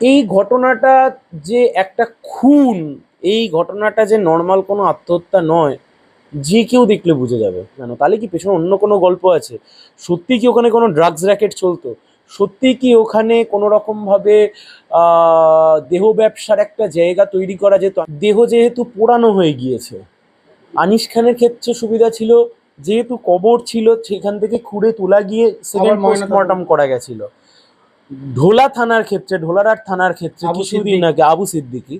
এই ঘটনাটা যে একটা খুন এই ঘটনাটা যে নর্মাল কোনো আত্মহত্যা নয় যে কেউ দেখলে বুঝে যাবে। কেন? তাহলে কি পেছনে অন্য কোনো গল্প আছে? সত্যি কি ওখানে কোনো ড্রাগস র্যাকেট চলতো? সত্যি কি ওখানে কোনো রকমভাবে আহ, দেহ ব্যবসার একটা জায়গা তৈরি করা যেত? দেহ যেহেতু পোড়ানো হয়ে গিয়েছে। আনিস খানের ক্ষেত্রে সুবিধা ছিল যেহেতু কবর ছিল সেখান থেকে খুঁড়ে তোলা গিয়ে সেকেন্ড পোস্টমর্টম করা গেছিল। ঢোলা থানার ক্ষেত্রে ঢোলারহাট থানার ক্ষেত্রে আবু কিছুদিন আগে আবু সিদ্দিকি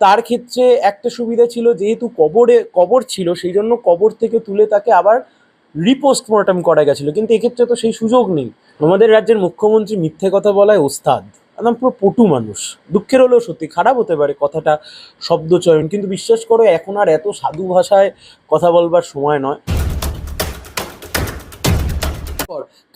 তার ক্ষেত্রে একটা সুবিধা ছিল যেহেতু কবরে কবর ছিল সেই জন্য কবর থেকে তুলে তাকে আবার রিপোস্টমর্টম করা গেছিল। কিন্তু এক্ষেত্রে তো সেই সুযোগ নেই। আমাদের রাজ্যের মুখ্যমন্ত্রী মিথ্যে কথা বলায় ওস্তাদ। একদম পুরো পটু মানুষ। দুঃখের হলেও সত্যি খারাপ হতে পারে কথাটা শব্দচয়ন। কিন্তু বিশ্বাস করো এখন আর এত সাধু ভাষায় কথা বলবার সময় নয়।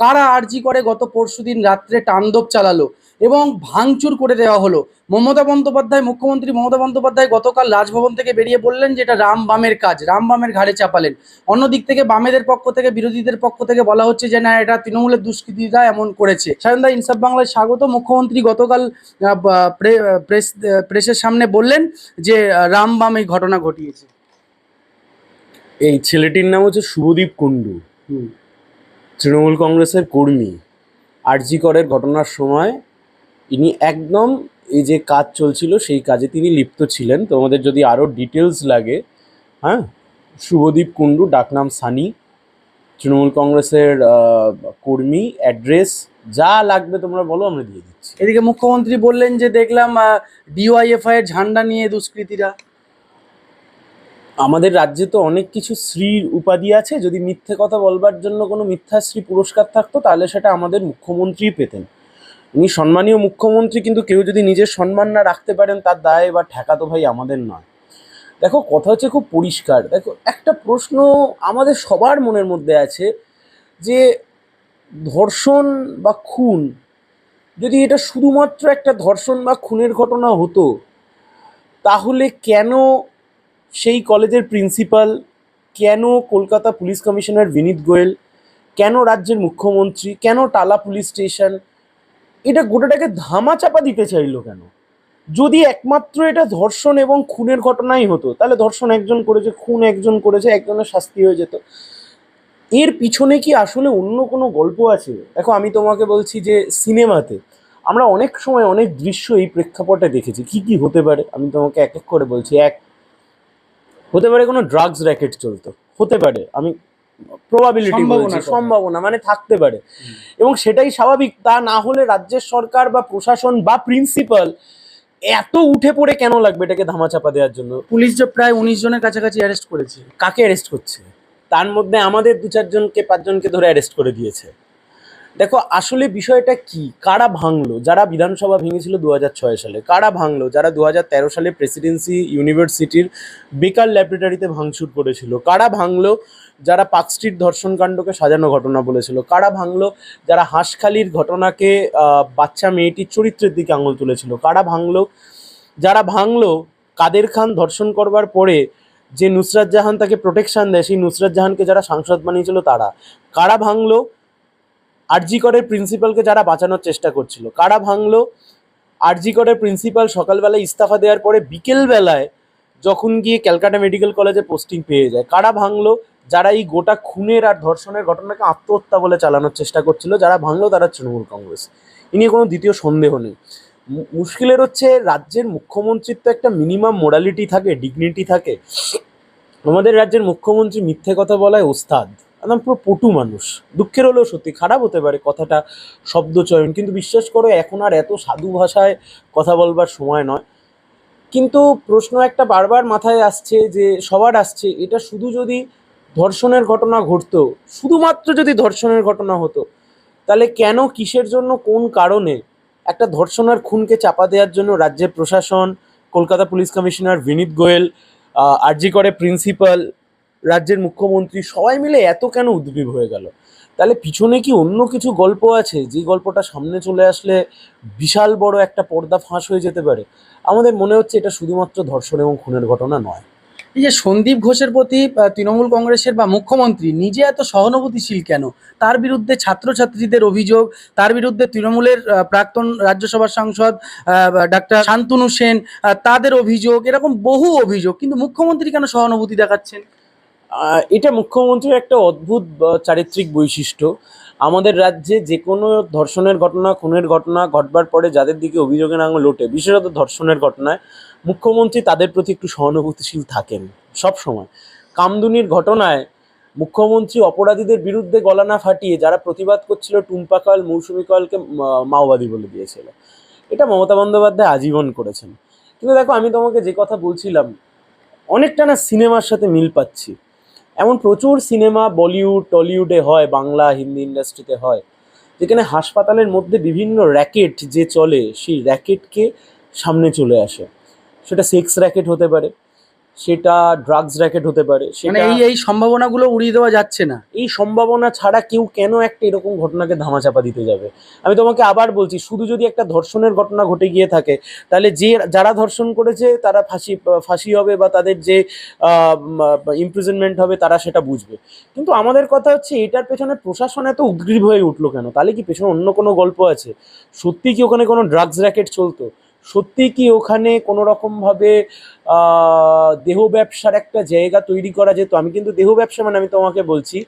কারা আর্জি করে গত পরশুদিন রাত্রে তাণ্ডব চালালো এবং ভাঙচুর করে দেওয়া হলো? মমতা বন্দ্যোপাধ্যায় মুখ্যমন্ত্রী মমতা বন্দ্যোপাধ্যায় গতকাল রাজভবন থেকে বেরিয়ে বললেন যে এটা রাম বামের কাজ রাম বামের ঘাড়ে চাপালেন। অন্যদিক থেকে বামেদের পক্ষ থেকে বিরোধীদের পক্ষ থেকে বলা হচ্ছে যে না এটা তৃণমূলের দুষ্কৃতীরা এমন করেছে। সায়নদা ইনসাফ বাংলায় স্বাগত। মুখ্যমন্ত্রী গতকাল প্রেস প্রেসের সামনে বললেন যে রাম বাম এই ঘটনা ঘটিয়েছে। এই ছেলেটির নাম হচ্ছে শুভদীপ কুণ্ডু। তৃণমূল কংগ্রেসের কর্মী আরজি করের ঘটনার সময় ইনি একদম এই যে কাজ চলছিল, সেই কাজে তিনি লিপ্ত ছিলেন। তোমাদের যদি আরও ডিটেলস লাগে হ্যাঁ? শুভদীপ কুণ্ডু, ডাকনাম সানি, তৃণমূল কংগ্রেসের কর্মী অ্যাড্রেস যা লাগবে তোমরা বলো, আমরা দিয়ে দিচ্ছি। এদিকে মুখ্যমন্ত্রী বললেন যে দেখলাম ডিওয়াইএফআই এর ঝান্ডা নিয়ে দুষ্কৃতীরা। আমাদের রাজ্যে তো অনেক কিছু শ্রীর উপাধি আছে। যদি মিথ্যে কথা বলবার জন্য কোনো মিথ্যাশ্রী পুরস্কার থাকতো, তাহলে সেটা আমাদের মুখ্যমন্ত্রী পেতেন। উনি সম্মানীয় মুখ্যমন্ত্রী, কিন্তু কেউ যদি নিজের সম্মান না রাখতে পারেন, তার দায় বা ঠেকা তো ভাই আমাদের নয়। দেখো, কথা হচ্ছে খুব পরিষ্কার। দেখো, একটা প্রশ্ন আমাদের সবার মনের মধ্যে আছে যে, ধর্ষণ বা খুন, যদি এটা শুধুমাত্র একটা ধর্ষণ বা খুনের ঘটনা হতো, তাহলে কেন সেই কলেজের প্রিন্সিপাল কেন কলকাতা পুলিশ কমিশনার বিনীত গোয়েল, কেন রাজ্যের মুখ্যমন্ত্রী, কেন টালা পুলিশ স্টেশন, এটা গোটাটাকে ধামা চাপা দিতে চাইলো কেন? যদি একমাত্র এটা ধর্ষণ এবং খুনের ঘটনাই হতো, তাহলে ধর্ষণ একজন করেছে, খুন একজন করেছে, একজনের শাস্তি হয়ে যেত। এর পিছনে কি আসলে অন্য কোনো গল্প আছে? দেখো, আমি তোমাকে বলছি যে সিনেমাতে আমরা অনেক সময় অনেক দৃশ্য এই প্রেক্ষাপটে দেখেছি। কি কি হতে পারে? আমি তোমাকে এক এক করে বলছি। এক হতে পারে কোনো ড্রাগস র্যাকেট চলতো হতে পারে আমি প্রবাবিলিটি বলছি সম্ভাবনা মানে থাকতে পারে। এবং সেটাই স্বাভাবিক তা না হলে রাজ্যের সরকার বা প্রশাসন বা প্রিন্সিপাল এত উঠে পড়ে কেন লাগবে এটাকে ধামাচাপা দেওয়ার জন্য? পুলিশ যে প্রায় উনিশ জনের কাছাকাছি অ্যারেস্ট করেছে। কাকে অ্যারেস্ট করছে? তার মধ্যে আমাদের দু চারজনকে পাঁচজনকে ধরে অ্যারেস্ট করে দিয়েছে। দেখো, আসলে বিষয়টা কি? কারা ভাঙলো? যারা বিধানসভা ভেঙেছিল দু সালে, কারা ভাঙলো? যারা দু সালে প্রেসিডেন্সি ইউনিভার্সিটির বেকার ল্যাবরেটরিতে ভাঙচুর করেছিল, কারা ভাঙলো? যারা পার্ক স্ট্রিট ধর্ষণ কাণ্ডকে সাজানো ঘটনা বলেছিল, কারা ভাঙলো? যারা হাঁসখালির ঘটনাকে বাচ্চা মেয়েটির চরিত্রের দিকে আঙুল তুলেছিল, কারা ভাঙলো? যারা ভাঙলো, কাদের খান ধর্ষণ করবার পরে যে নুসরাত জাহান তাকে প্রোটেকশন দেয়, সেই নুসরাত জাহানকে যারা সাংসদ বানিয়েছিল তারা, কারা ভাঙলো? আরজি করের প্রিন্সিপালকে যারা বাঁচানোর চেষ্টা করছিল। কারা ভাঙলো? আরজি করের প্রিন্সিপাল সকালবেলায় ইস্তফা দেওয়ার পরে বিকেলবেলায় যখন গিয়ে ক্যালকাটা মেডিকেল কলেজে পোস্টিং পেয়ে যায়। কারা ভাঙলো? যারা এই গোটা খুনের আর ধর্ষণের ঘটনাকে আত্মহত্যা বলে চালানোর চেষ্টা করছিল, যারা ভাঙলো তারা তৃণমূল কংগ্রেস। এ নিয়ে কোনো দ্বিতীয় সন্দেহ নেই। মুশকিলের হচ্ছে রাজ্যের মুখ্যমন্ত্রীর তো একটা মিনিমাম মোরালিটি থাকে ডিগনিটি থাকে। আমাদের রাজ্যের মুখ্যমন্ত্রী মিথ্যে কথা বলায় ওস্তাদ। একদম পুরো পটু মানুষ। দুঃখের হলেও সত্যি, খারাপ হতে পারে কথাটা শব্দচয়ন কিন্তু বিশ্বাস করো, এখন আর এত সাধু ভাষায় কথা বলবার সময় নয়। কিন্তু প্রশ্ন একটা বারবার মাথায় আসছে যে, সবার আসছে, এটা শুধু যদি ধর্ষণের ঘটনা ঘটতো, শুধুমাত্র যদি ধর্ষণের ঘটনা হতো, তাহলে কেন কিসের জন্য, কোন কারণে একটা ধর্ষণ আর খুনকে চাপা দেওয়ার জন্য রাজ্যের প্রশাসন, Kolkata police commissioner Vineet Goel RG করে প্রিন্সিপাল রাজ্যের মুখ্যমন্ত্রী সবাই মিলে এত কেন উদ্গ্রীব হয়ে গেল? তাহলে পিছনে কি অন্য কিছু গল্প আছে? যে গল্পটা সামনে চলে আসলে বিশাল বড় একটা পর্দা ফাঁস হয়ে যেতে পারে। আমাদের মনে হচ্ছে এটা শুধুমাত্র ধর্ষণ এবং খুনের ঘটনা নয়। এই যে সন্দীপ ঘোষের প্রতি তৃণমূল কংগ্রেসের বা মুখ্যমন্ত্রী নিজে এত সহানুভূতিশীল কেন? তার বিরুদ্ধে ছাত্রছাত্রীদের অভিযোগ, তার বিরুদ্ধে তৃণমূলের প্রাক্তন রাজ্যসভার সাংসদ ডাক্তার শান্তনু সেন তাদের অভিযোগ, এরকম বহু অভিযোগ। কিন্তু মুখ্যমন্ত্রী কেন সহানুভূতি দেখাচ্ছেন? এটা মুখ্যমন্ত্রীর একটা অদ্ভুত চারিত্রিক বৈশিষ্ট্য। আমাদের রাজ্যে যে কোনো ধর্ষণের ঘটনা, খুনের ঘটনা ঘটবার পরে যাদের দিকে অভিযোগের আঙুল ওঠে, বিশেষত ধর্ষণের ঘটনায়, মুখ্যমন্ত্রী তাদের প্রতি একটু সহানুভূতিশীল থাকেন সব সময়। কামদুনির ঘটনায় মুখ্যমন্ত্রী অপরাধীদের বিরুদ্ধে গলা না ফাটিয়ে যারা প্রতিবাদ করছিল মৌসুমি কলকে মাওবাদী বলে দিয়েছিল। এটা মমতা বন্দ্যোপাধ্যায় আজীবন করেছেন। কিন্তু দেখো, আমি তোমাকে যে কথা বলছিলাম, অনেকটা না সিনেমার সাথে মিল পাচ্ছি। এমন প্রচুর সিনেমা বলিউড, টলিউডে হয়, বাংলা, হিন্দি ইন্ডাস্ট্রিতে হয়, যেখানে হাসপাতালের মধ্যে বিভিন্ন র্যাকেট যে চলে, সেই র্যাকেটকে সামনে চলে আসে। সেটা সেক্স র্যাকেট হতে পারে সেটা ড্রাগস র্যাকেট হতে পারে মানে সেটা এই এই সম্ভাবনাগুলো উড়িয়ে দেওয়া যাচ্ছে না। এই সম্ভাবনা ছাড়া কেউ কেন একটা এরকম ঘটনাকে ধামাচাপা দিতে যাবে? আমি তোমাকে আবার বলছি শুধু যদি একটা ধর্ষণের ঘটনা ঘটে গিয়ে থাকে তাহলে যে যারা ধর্ষণ করেছে তারা ফাঁসি ফাঁসি হবে বা তাদের যে ইমপ্রিজনমেন্ট হবে তারা সেটা বুঝবে। কিন্তু আমাদের কথা হচ্ছে এটার পেছনে প্রশাসন এত উদ্গ্রীব হয়ে উঠল কেন? তাহলে কি পেছনে অন্য কোনো গল্প আছে? সত্যি কি ওখানে কোনো ড্রাগস র্যাকেট চলতো? সত্যি কি ওখানে কোনো রকমভাবে দেহ ব্যবসার একটা জায়গা তৈরি করা যেত? আমি কিন্তু দেহ ব্যবসা মানে আমি তোমাকে বলছি,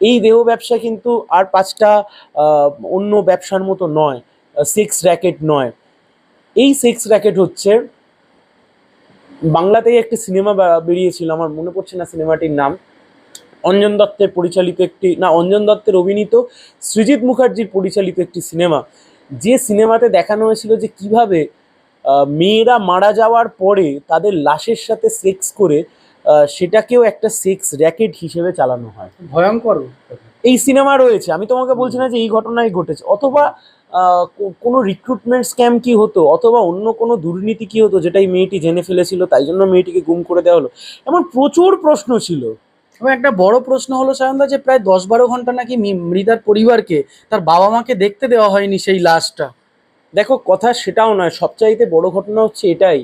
এই দেহ ব্যবসা কিন্তু আর পাঁচটা অন্য ব্যবসার মতো নয় সেক্স র্যাকেট নয়। এই সেক্স র্যাকেট হচ্ছে, বাংলাতেই একটি সিনেমা বেরিয়েছিল, আমার মনে পড়ছে না সিনেমাটির নাম। অঞ্জন দত্তের পরিচালিত একটি, না, অঞ্জন দত্তের অভিনীত সৃজিত মুখার্জির পরিচালিত একটি সিনেমা। যে সিনেমাতে দেখানো হয়েছিল যে কীভাবে মেয়েরা মারা যাওয়ার পরে তাদের লাশের সাথে সেক্স করে সেটাকেও একটা সেক্স র্যাকেট হিসেবে চালানো হয়। ভয়ঙ্কর। এই সিনেমা রয়েছে। আমি তোমাকে বলছি না যে এই ঘটনাই ঘটেছে। অথবা কোনো রিক্রুটমেন্ট স্ক্যাম কি হতো? অথবা অন্য কোনো দুর্নীতি কি হতো? যেটা এই মেয়েটি জেনে ফেলেছিল তাই জন্য মেয়েটিকে গুম করে দেওয়া হলো। এমন প্রচুর প্রশ্ন ছিল। এবং একটা বড় প্রশ্ন হলো সায়নদা যে প্রায় দশ বারো ঘণ্টা নাকি মি- মৃতার পরিবারকে তার বাবা মাকে দেখতে দেওয়া হয়নি সেই লাশটা। দেখো, কথা সেটাও নয়, সবচাইতে বড় ঘটনা হচ্ছে এটাই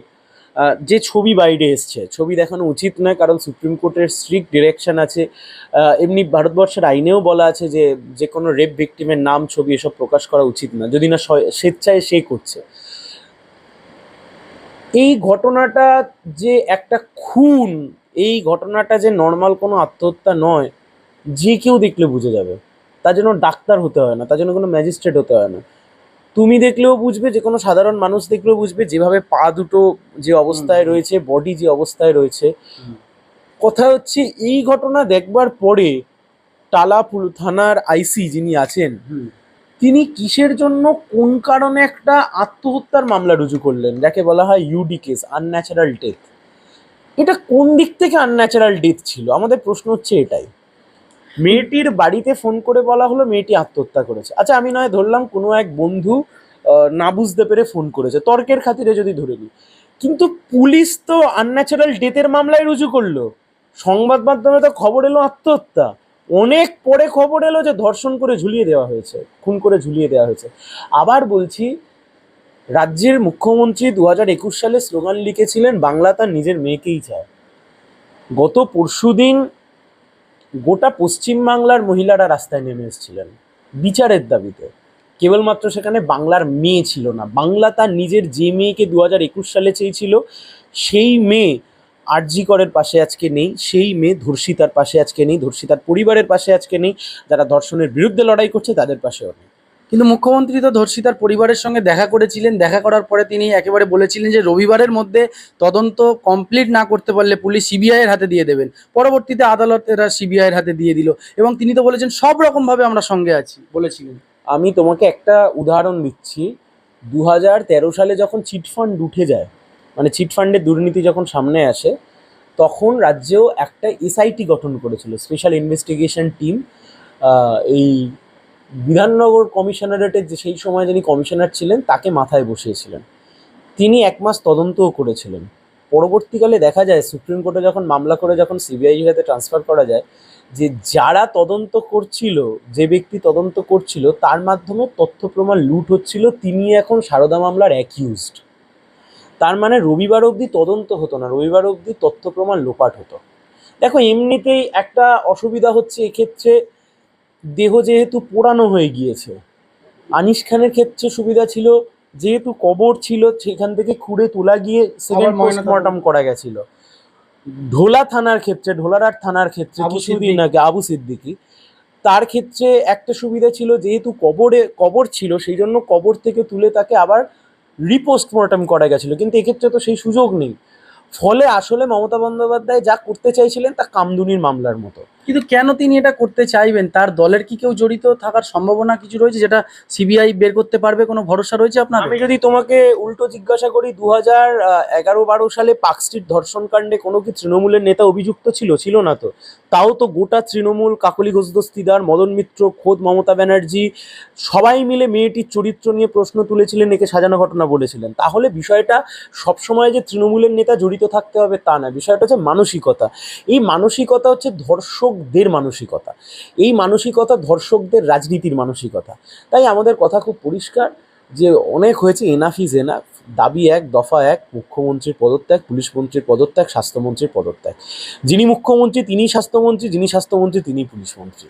যে ছবি বাইরে এসছে। ছবি দেখানো উচিত নয়, কারণ সুপ্রিম কোর্টের স্ট্রিক্ট ডিরেকশন আছে। এমনি ভারতবর্ষের আইনেও বলা আছে যে যে কোনো রেপ ভিক্টিমের নাম, ছবি এসব প্রকাশ করা উচিত না যদি না স্বেচ্ছায় সে করছে। এই ঘটনাটা যে একটা খুন, এই ঘটনাটা যে নর্মাল কোনো আত্মহত্যা নয়, যে কেউ দেখলে বুঝে যাবে। তার জন্য ডাক্তার হতে হয় না, তার জন্য কোনো ম্যাজিস্ট্রেট হতে হয় না। তুমি দেখলেও বুঝবে যে কোনো সাধারণ মানুষ দেখলেও বুঝবে যেভাবে পা দুটো যে অবস্থায় রয়েছে বডি যে অবস্থায় রয়েছে। কথা হচ্ছে এই ঘটনা দেখবার পরে টালাপুল থানার আইসি যিনি আছেন তিনি কিসের জন্য কোন কারণে একটা আত্মহত্যার মামলা রুজু করলেন? যাকে বলা হয় ইউডি কেস আনন্যাচারাল ডেথ এটা কোন দিক থেকে আনন্যাচারাল ডেথ ছিল? আমাদের প্রশ্ন হচ্ছে এটাই। মেয়েটির বাড়িতে ফোন করে বলা হলো মেয়েটি আত্মহত্যা করেছে। আচ্ছা আমি নয়, ধরলাম কোনো এক বন্ধু না বুঝতে পেরে ফোন করেছে। তর্কের খাতিরে যদি ধরে নিই। কিন্তু পুলিশ তো আনন্যাচারাল ডেথের মামলায় রুজু করল। সংবাদ মাধ্যমে তো খবর এলো আত্মহত্যা। অনেক পরে খবর এলো যে ধর্ষণ করে ঝুলিয়ে দেওয়া হয়েছে, খুন করে ঝুলিয়ে দেওয়া হয়েছে। আবার বলছি, রাজ্যের মুখ্যমন্ত্রী দু হাজার একুশ সালে স্লোগান লিখেছিলেন, বাংলা তার নিজের মেয়েকেই চায়। গত পরশুদিন গোটা পশ্চিমবাংলার মহিলারা রাস্তায় নেমে এসেছিলেন বিচারের দাবিতে। কেবলমাত্র সেখানে বাংলার মেয়ে ছিল না। বাংলা তার নিজের যে মেয়েকে দু হাজার একুশ সালে চেয়েছিল, সেই মেয়ে আরজি করের পাশে আজকে নেই, সেই মেয়ে ধর্ষিতার পাশে আজকে নেই, ধর্ষিতার পরিবারের পাশে আজকে নেই, যারা ধর্ষণের বিরুদ্ধে লড়াই করছে তাদের পাশেও নেই। কিন্তু মুখ্যমন্ত্রী তো ধর্ষিতার পরিবারের সঙ্গে দেখা করেছিলেন। দেখা করার পরে তিনি একেবারে বলেছিলেন যে, রবিবারের মধ্যে তদন্ত কমপ্লিট না করতে পারলে পুলিশ সিবিআই এর হাতে দিয়ে দেবেন। পরবর্তীতে আদালত এরা সিবিআই এর হাতে দিয়ে দিল। এবং তিনি তো বলেছেন, সব রকমভাবে আমরা সঙ্গে আছি, বলেছিলেন। আমি তোমাকে একটা উদাহরণ দিচ্ছি। দু হাজার তেরো সালে যখন চিটফান্ড উঠে যায় মানে চিটফান্ডের দুর্নীতি যখন সামনে আসে, তখন রাজ্যেও একটা এসআইটি গঠন করেছিল, স্পেশাল ইনভেস্টিগেশন টিম এই বিধাননগর কমিশনারেটের যে সেই সময় যিনি কমিশনার ছিলেন, তাকে মাথায় বসিয়েছিলেন। তিনি এক মাস তদন্তও করেছিলেন। পরবর্তীকালে দেখা যায়, সুপ্রিম কোর্টে যখন মামলা করে, যখন সিবিআই হাতে ট্রান্সফার করা যায়, যে যারা তদন্ত করছিল, যে ব্যক্তি তদন্ত করছিল, তার মাধ্যমে তথ্য প্রমাণ লুট হচ্ছিল, তিনি এখন সারদা মামলার অ্যাকিউজড তার মানে রবিবার অবধি তদন্ত হতো না, রবিবার অবধি তথ্য প্রমাণ লোপাট হতো। দেখো, এমনিতেই একটা অসুবিধা হচ্ছে এক্ষেত্রে দেহ যেহেতু পোড়ানো হয়ে গিয়েছে। আনিস খানের ক্ষেত্রে সুবিধা ছিল যেহেতু কবর ছিল সেখান থেকে খুঁড়ে তোলা গিয়ে সেকেন্ড পোস্টমর্টম করা গেছিল। ঢোলা থানার ক্ষেত্রে ঢোলারহাট থানার ক্ষেত্রে কিছুদিন আগে আবু সিদ্দিকি তার ক্ষেত্রে একটা সুবিধা ছিল যেহেতু কবরে কবর ছিল সেই জন্য কবর থেকে তুলে তাকে আবার রিপোস্টমর্টম করা গেছিল। কিন্তু এক্ষেত্রে তো সেই সুযোগ নেই। ফলে আসলে মমতা বন্দ্যোপাধ্যায় যা করতে চাইছিলেন তা কামদুনির মামলার মতো। কিন্তু কেন তিনি এটা করতে চাইবেন? তার দলের কি কেউ জড়িত থাকার সম্ভাবনা কিছু রয়েছে যেটা সিবিআই বের করতে পারবে? কোনো ভরসা রয়েছে আপনার আমি যদি তোমাকে উল্টো জিজ্ঞাসা করি দু হাজার এগারো বারো সালে পার্ক স্ট্রিট ধর্ষণ কাণ্ডে কোনো কি তৃণমূলের নেতা অভিযুক্ত ছিল? ছিল না তো। তাও তো গোটা তৃণমূল, কাকলি ঘোষ দস্তিদার মদন মিত্র, খোদ মমতা ব্যানার্জি, সবাই মিলে মেয়েটির চরিত্র নিয়ে প্রশ্ন তুলেছিলেন, একে সাজানো ঘটনা বলেছিলেন। তাহলে বিষয়টা সবসময় যে তৃণমূলের নেতা জড়িত থাকতে হবে তা না। বিষয়টা হচ্ছে মানসিকতা। এই মানসিকতা হচ্ছে ধর্ষকদের মানসিকতা। এই মানসিকতা ধর্ষকদের রাজনীতির মানসিকতা। তাই আমাদের কথা খুব পরিষ্কার যে অনেক হয়েছে এনাফ ইজ এনাফ দাবি এক, দফা এক, মুখ্যমন্ত্রীর পদত্যাগ, পুলিশ মন্ত্রীর পদত্যাগ, স্বাস্থ্যমন্ত্রীর পদত্যাগ। যিনি মুখ্যমন্ত্রী তিনি স্বাস্থ্যমন্ত্রী, যিনি স্বাস্থ্যমন্ত্রী তিনি পুলিশ মন্ত্রী।